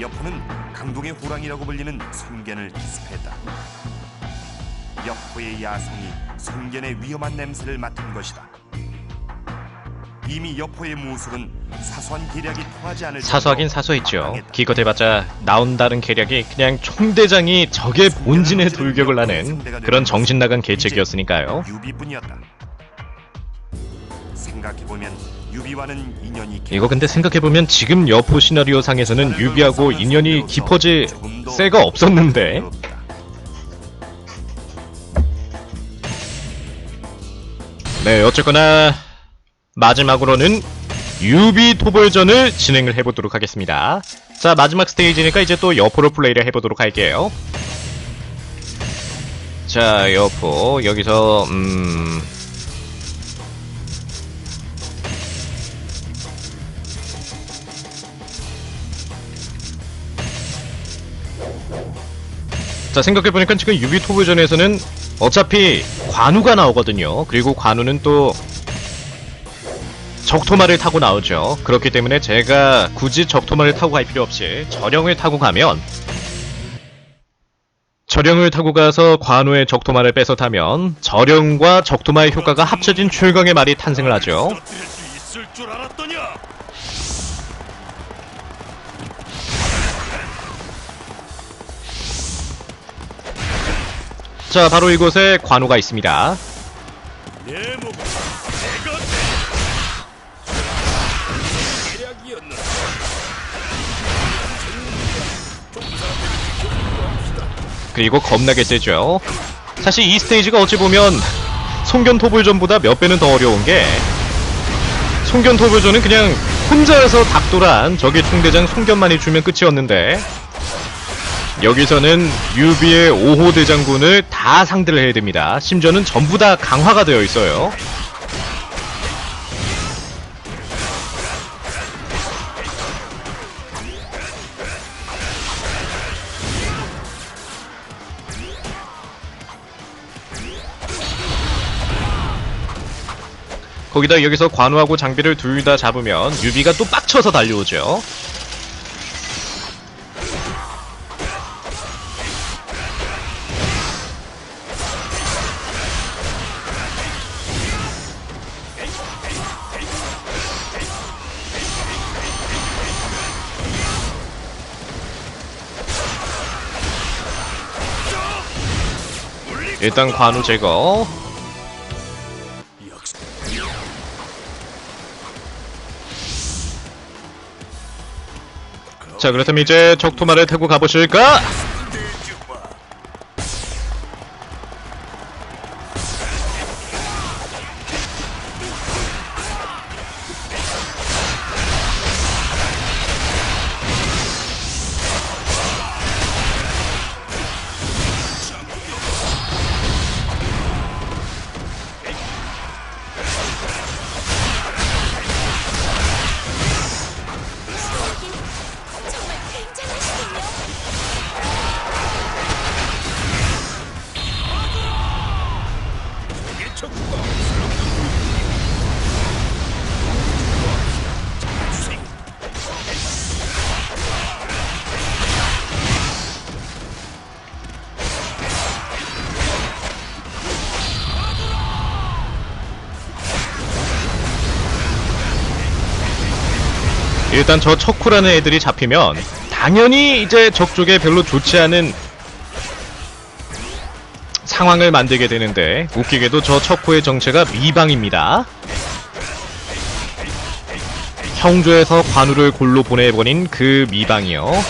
여포는 강동의 호랑이라고 불리는 손견을 기습했다. 여포의 야성이 손견의 위험한 냄새를 맡은 것이다. 이미 여포의 무술은 사소한 계략이 통하지 않을 사소하긴 사소했죠. 막강했다. 기껏 해봤자 나온다는 계략이 그냥 총대장이 적의 본진에 돌격을 하는 그런 정신 나간 계책이었으니까요. 유비뿐이었다. 생각해보면 이 이거 근데 생각해보면 지금 여포 시나리오 상에서는 유비하고 인연이 깊어질 새가 없었는데. 네 어쨌거나 마지막으로는 유비 토벌전을 진행을 해보도록 하겠습니다. 자 마지막 스테이지니까 이제 또 여포로 플레이를 해보도록 할게요. 자 여포 여기서 음... 자 생각해보니까 지금 유비 토벌전에서는 어차피 관우가 나오거든요. 그리고 관우는 또 적토마를 타고 나오죠. 그렇기 때문에 제가 굳이 적토마를 타고 갈 필요 없이 저령을 타고 가면 저령을 타고 가서 관우의 적토마를 뺏어 타면 저령과 적토마의 효과가 합쳐진 최강의 말이 탄생을 하죠 자 바로 이곳에 관우가 있습니다? 그리고 겁나게 세죠. 사실 이 스테이지가 어찌 보면 송견 토불전보다 몇 배는 더 어려운 게 송견 토불전은 그냥 혼자서 닥돌한 적의 총대장 송견만이 주면 끝이었는데 여기서는 유비의 5호 대장군을 다 상대를 해야 됩니다. 심지어는 전부 다 강화가 되어 있어요. 거기다 여기서 관우하고 장비를 둘 다 잡으면 유비가 또 빡쳐서 달려오죠. 일단 관우 제거 자 그렇다면 이제 적토마를 타고 가보실까? 일단 저 척후라는 애들이 잡히면 당연히 이제 적쪽에 별로 좋지 않은 상황을 만들게 되는데 웃기게도 저 척후의 정체가 미방입니다. 형조에서 관우를 골로 보내버린 그 미방이요.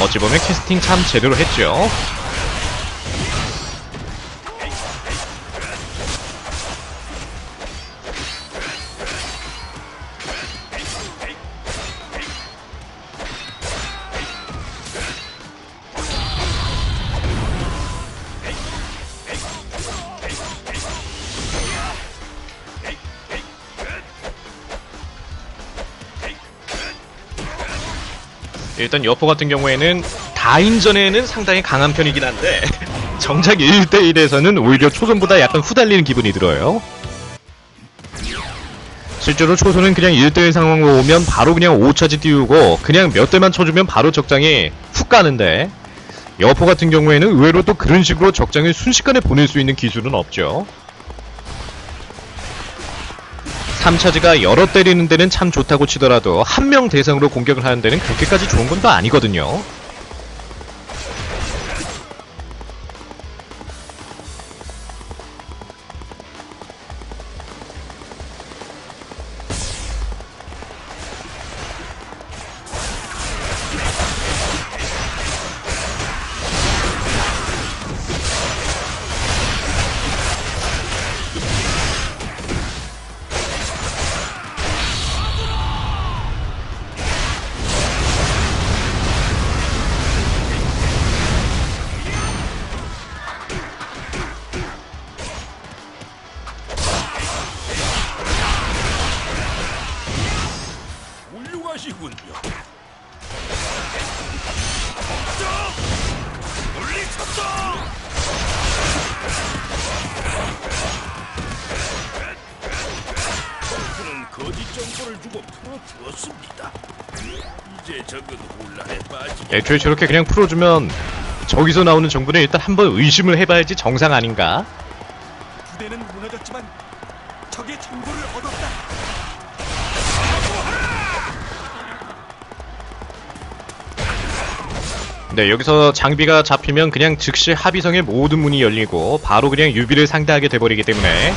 어찌 보면 캐스팅 참 제대로 했죠. 일단 여포 같은 경우에는 다인전에는 상당히 강한 편이긴 한데 정작 1대1에서는 오히려 초전보다 약간 후달리는 기분이 들어요. 실제로 초소는 그냥 1대1 상황으로 오면 바로 그냥 5차지 띄우고 그냥 몇 대만 쳐주면 바로 적장이 훅 가는데 여포 같은 경우에는 의외로 또 그런 식으로 적장을 순식간에 보낼 수 있는 기술은 없죠. 3차지가 여러 때리는 데는 참 좋다고 치더라도 한 명 대상으로 공격을 하는 데는 그렇게까지 좋은 건 또 아니거든요. 훌륭하시군요. 저는 거짓 정보를 주고 풀어주었습니다. 이제 적은 혼란에 빠지게 애초에 저렇게 그냥 풀어주면 저기서 나오는 정보는 일단 한번 의심을 해봐야지 정상 아닌가? 부대는 무너졌지만 적의 정보를 얻었다. 네, 여기서 장비가 잡히면 그냥 즉시 합의성의 모든 문이 열리고 바로 그냥 유비를 상대하게 돼버리기 때문에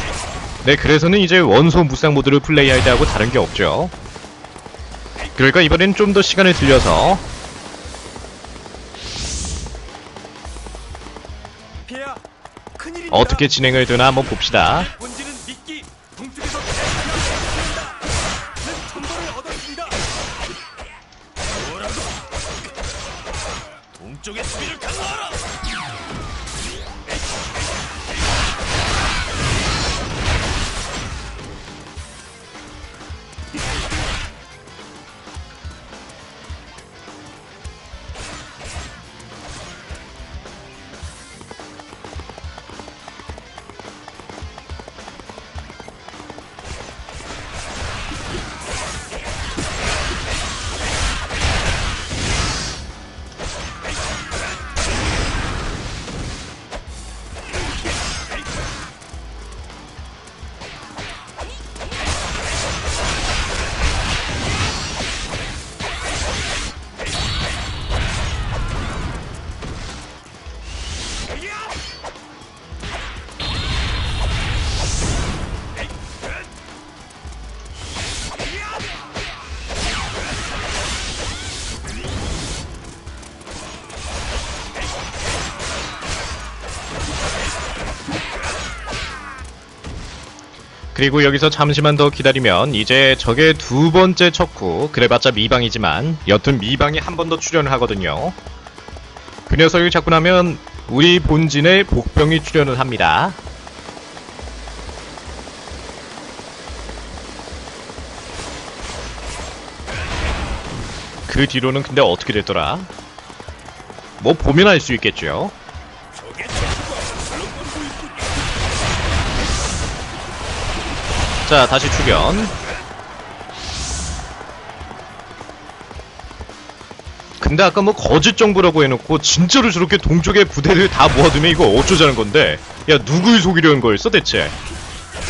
네, 그래서는 이제 원소 무쌍 모드를 플레이할 때하고 다른 게 없죠. 그러니까 이번엔 좀 더 시간을 들여서 큰일입니다. 어떻게 진행을 되나 한번 봅시다. 동쪽의 수비를 강화하라. 그리고 여기서 잠시만 더 기다리면 이제 적의 두 번째 척후 그래봤자 미방이지만 여튼 미방이 한 번 더 출연을 하거든요. 그 녀석이 잡고 나면 우리 본진의 복병이 출연을 합니다. 그 뒤로는 근데 어떻게 됐더라? 뭐 보면 알 수 있겠죠. 자, 다시 출연. 근데 아까 뭐 거짓 정보라고 해놓고 진짜로 저렇게 동쪽의 부대를 다 모아두면 이거 어쩌자는 건데? 야, 누굴 속이려는 거였어, 대체?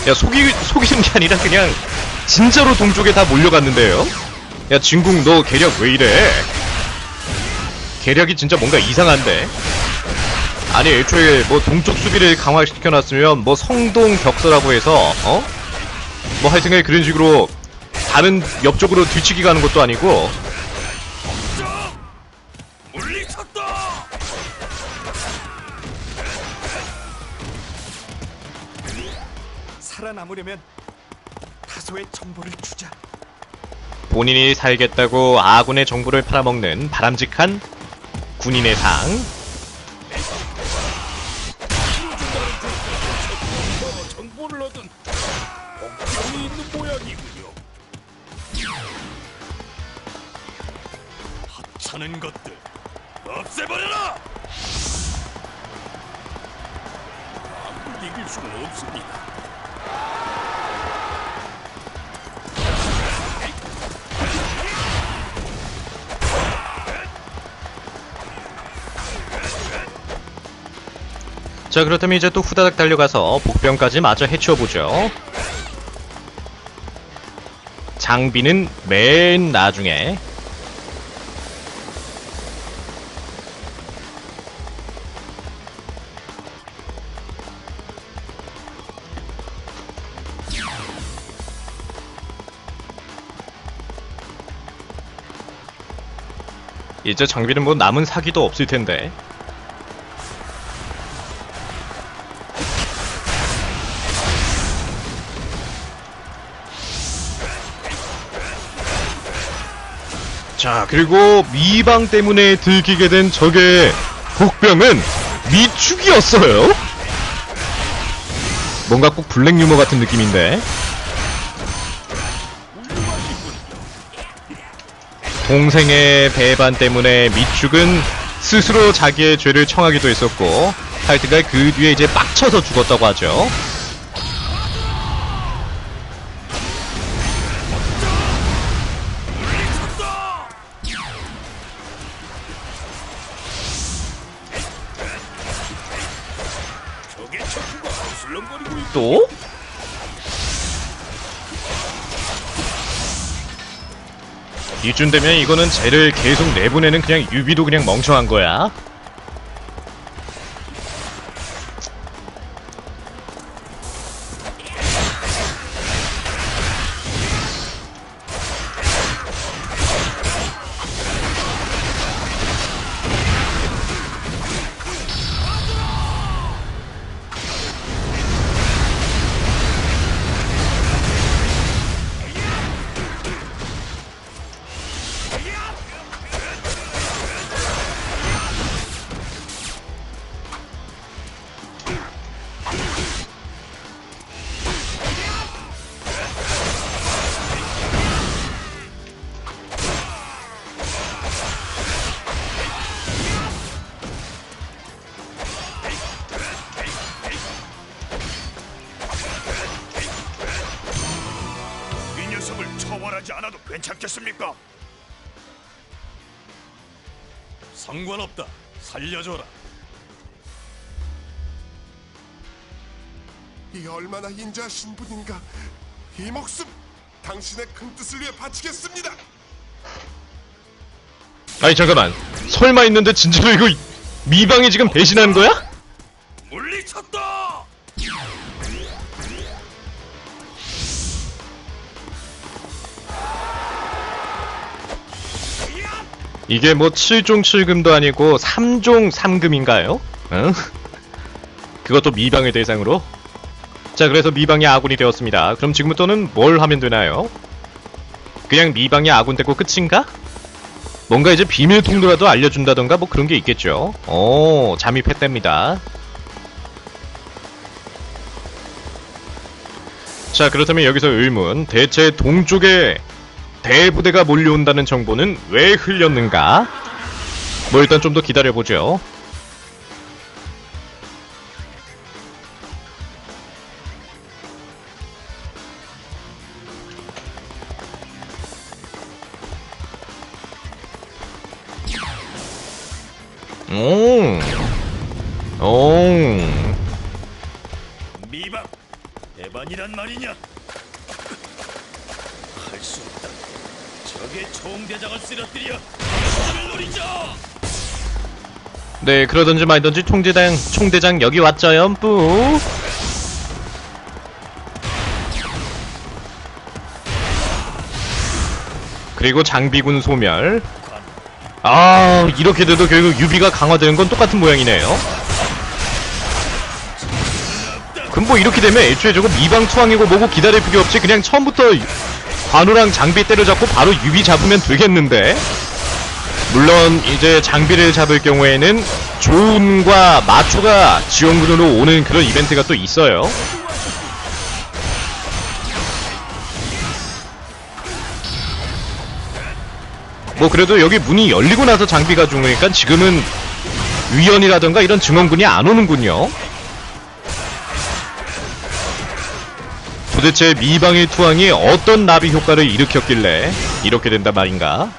야, 속이, 속이는 게 아니라 그냥 진짜로 동쪽에 다 몰려갔는데요? 야, 진궁 너 계략 왜 이래? 계략이 진짜 뭔가 이상한데? 아니, 애초에 뭐 동쪽 수비를 강화시켜놨으면 뭐 성동 격서라고 해서, 어? 뭐 하여튼간 그런 식으로 다른 옆쪽으로 뒤치기 가는 것도 아니고. 살아남으려면 다소의 정보를 주자. 본인이 살겠다고 아군의 정보를 팔아먹는 바람직한 군인의 상 자 그렇다면 이제 또 후다닥 달려가서 복병까지 마저 해치워보죠. 장비는 맨 나중에. 이제 장비는 뭐 남은 사기도 없을 텐데 그리고 미방 때문에 들키게 된 적의 복병은 미축이었어요. 뭔가 꼭 블랙 유머 같은 느낌인데. 동생의 배반 때문에 미축은 스스로 자기의 죄를 청하기도 했었고, 하여튼간 그 뒤에 이제 빡쳐서 죽었다고 하죠. 또? 이쯤 되면 이거는 쟤를 계속 내보내는 그냥 유비도 그냥 멍청한 거야. 처벌하지 않아도 괜찮겠습니까? 상관없다. 살려줘라. 이 얼마나 인자하신 분인가 이 목숨 당신의 큰 뜻을 위해 바치겠습니다 아니 잠깐만. 설마 있는데 진짜로 이거 미방이 지금 배신한 거야? 이게 뭐 7종 7금도 아니고 3종 3금인가요? 응? 그것도 미방을 대상으로? 자, 그래서 미방이 아군이 되었습니다. 그럼 지금부터는 뭘 하면 되나요? 그냥 미방이 아군 되고 끝인가? 뭔가 이제 비밀 통로라도 알려준다던가 뭐 그런 게 있겠죠. 오, 잠입했답니다. 자, 그렇다면 여기서 의문. 대체 동쪽에 대부대가 몰려온다는 정보는 왜 흘렸는가? 뭐 일단 좀 더 기다려보죠. 미박. 대반이란 말이냐? 할 수 없다. 적의 총대장을 쓰러뜨려. 를 노리자. 네, 그러던지 말던지 총대장, 총대장 여기 왔죠요, 뿌. 그리고 장비군 소멸. 아, 이렇게 돼도 결국 유비가 강화되는 건 똑같은 모양이네요. 그럼 뭐 이렇게 되면 애초에 저거 미방 투항이고 뭐고 기다릴 필요 없이 그냥 처음부터 관우랑 장비 때려잡고 바로 유비 잡으면 되겠는데? 물론 이제 장비를 잡을 경우에는 조은과 마초가 지원군으로 오는 그런 이벤트가 또 있어요. 뭐 그래도 여기 문이 열리고 나서 장비가 죽으니까 지금은 위원이라던가 이런 증원군이 안 오는군요. 도대체 미방의 투항이 어떤 나비 효과를 일으켰길래 이렇게 된단 말인가?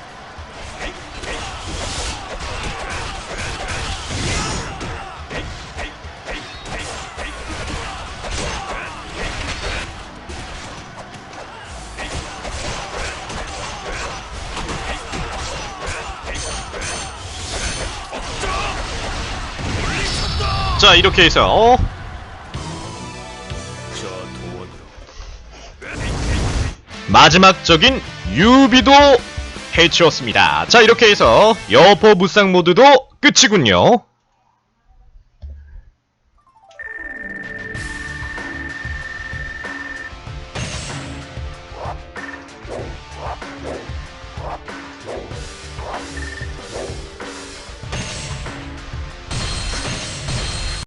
자 이렇게 해서 어? 마지막적인 유비도 해치웠습니다. 자 이렇게 해서 여포 무쌍 모드도 끝이군요.